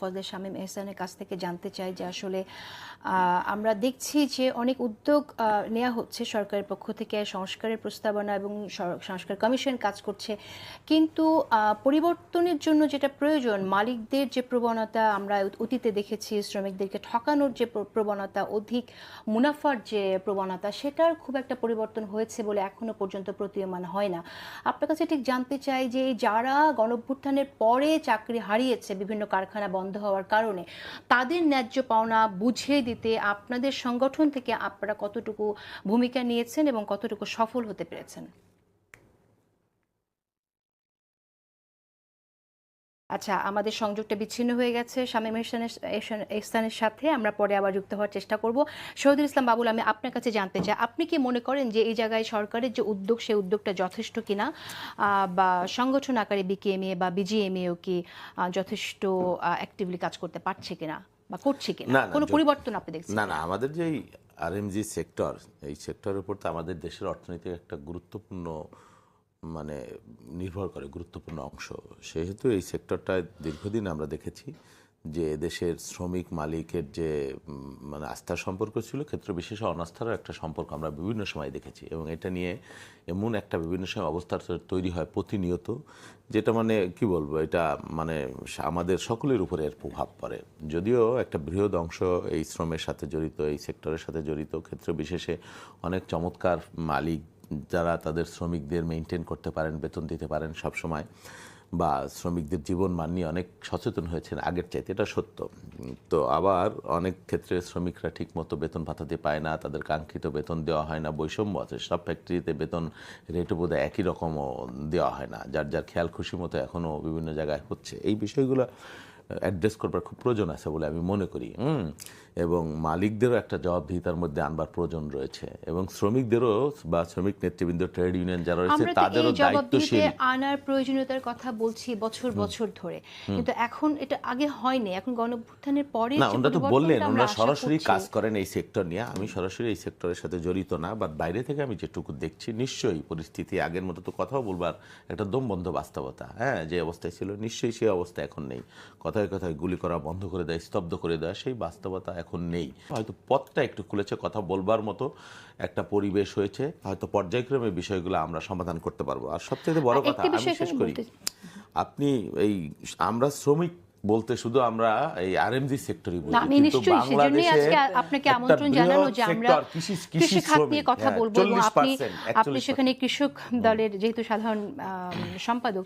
ফজলে শামীম এহসানের কাছ থেকে জানতে চাই যে আসলে আমরা দেখছি যে অনেক উদ্যোগ নেওয়া হচ্ছে সরকারের পক্ষ থেকে, সংস্কারের প্রস্তাবনা এবং সংস্কার কমিশন কাজ করছে। কিন্তু পরিবর্তনের জন্য যেটা প্রয়োজন, মালিকদের যে প্রবণতা আমরা অতীতে দেখেছি, শ্রমিকদেরকে ঠকানোর যে প্রবণতা, অধিক মুনাফার যে প্রবণতা, সেটার খুব একটা পরিবর্তন হয়েছে বলে এখনও পর্যন্ত প্রতীয়মান হয় না। আপনার কাছে ঠিক জানতে চাই যে যারা গণভ্যুত্থানের পরে চাকরি হারিয়েছে বিভিন্ন কারখানা বন্ধ হওয়ার কারণে। তাদের ন্যায্য পাওনা বুঝিয়ে দিতে আপনাদের সংগঠন থেকে আপনারা কতটুকু ভূমিকা নিয়েছেন এবং কতটুকু সফল হতে পেরেছেন? আচ্ছা আমাদের সংযোগটা বিচ্ছিন্ন হয়ে গেছে। শামীম এহসান- সাথে আমরা পরে আবার যুক্ত হওয়ার চেষ্টা করব। শহীদুল ইসলাম বাবুল আমি আপনার কাছে জানতে চাই আপনি কি মনে করেন যে এই জায়গায় সরকারের যে উদ্যোগ সেই উদ্যোগটা যথেষ্ট কিনা? বা সংগঠন আকারে বিকেএমএ বা বিজিএমএও কি যথেষ্ট অ্যাক্টিভলি কাজ করতে পারছে কিনা বা করছে কিনা? কোনো পরিবর্তন আপনি দেখছেন? না না আমাদের যে আরএমজি সেক্টর এই সেক্টরের উপর তো আমাদের দেশের অর্থনীতির একটা গুরুত্বপূর্ণ মানে নির্ভর করে গুরুত্বপূর্ণ অংশ। সেহেতু এই সেক্টরটায় দীর্ঘদিন আমরা দেখেছি যে দেশের শ্রমিক মালিকের যে মানে আস্থার সম্পর্ক ছিল, ক্ষেত্র বিশেষে অনাস্থারও একটা সম্পর্ক আমরা বিভিন্ন সময় দেখেছি এবং এটা নিয়ে এমন একটা বিভিন্ন সময় অবস্থা তৈরি হয় প্রতিনিয়ত, যেটা মানে কি বলব, এটা মানে আমাদের সকলের উপরে এর প্রভাব পড়ে। যদিও একটা বৃহৎ অংশ এই শ্রমের সাথে জড়িত, এই সেক্টরের সাথে জড়িত, ক্ষেত্র বিশেষে অনেক চমৎকার মালিক যারা তাদের শ্রমিকদের মেনটেন করতে পারেন, বেতন দিতে পারেন সব সময় বা শ্রমিকদের জীবন মান নিয়ে অনেক সচেতন হয়েছেন আগের চাইতে, এটা সত্য। তো আবার অনেক ক্ষেত্রে শ্রমিকরা ঠিকমতো বেতন ভাতাতে পায় না, তাদের কাঙ্ক্ষিত বেতন দেওয়া হয় না, বৈষম্য আছে, সব ফ্যাক্টরিতে বেতন রেটও বোধ একই রকমও দেওয়া হয় না, যার যার খেয়াল খুশি মতো এখনও বিভিন্ন জায়গায় হচ্ছে। এই বিষয়গুলো অ্যাড্রেস করবার খুব প্রয়োজন আছে বলে আমি মনে করি হুম? এবং মালিকদেরও একটা জবাবদিহিতার মধ্যে আনবার প্রয়োজন রয়েছে এবং শ্রমিকদেরও বা শ্রমিক নেতৃবৃন্দ ট্রেড ইউনিয়ন যারা রয়েছে তাদেরও দায়িত্বশীল। আনার প্রয়োজনীয়তার কথা বলছি বছর বছর ধরে। কিন্তু এখন এটা আগে হয়নি এখন গণভ্যুত্থানের পরে না ওনারা তো বললেন ওনারা সরাসরি কাজ করেন এই সেক্টর নিয়ে। আমি সরাসরি এই সেক্টরের সাথে জড়িত না বাট বাইরে থেকে আমি যেটুকু দেখছি নিশ্চয়ই পরিস্থিতি আগের মতো তো কথাও বলবার একটা দমবন্ধ বাস্তবতা হ্যাঁ? যে অবস্থায় ছিল নিশ্চয়ই সেই অবস্থা এখন নেই। কথায় কথায় গুলি করা বন্ধ করে দেয় স্তব্ধ করে দেওয়া সেই বাস্তবতা এখন নেই। হয়তো পথটা একটু খুলেছে কথা বলবার মতো একটা পরিবেশ হয়েছে। হয়তো পর্যায়ক্রমে বিষয়গুলো আমরা সমাধান করতে পারব। আর সবচেয়ে বড় কথা আমি শেষ করি। আপনি এই আমরা শ্রমিক বলতে শুধু আমরা এই আরএমজি সেক্টরই না, আমি নিশ্চয়ই সেজন্যই আজকে আপনাকে আমন্ত্রণ জানানো যে আমরা কৃষি খাত নিয়ে কথা হ্যাঁ, বলব। আপনি আপনি সেখানে কৃষক দলের যেহেতু সাধারণ সম্পাদক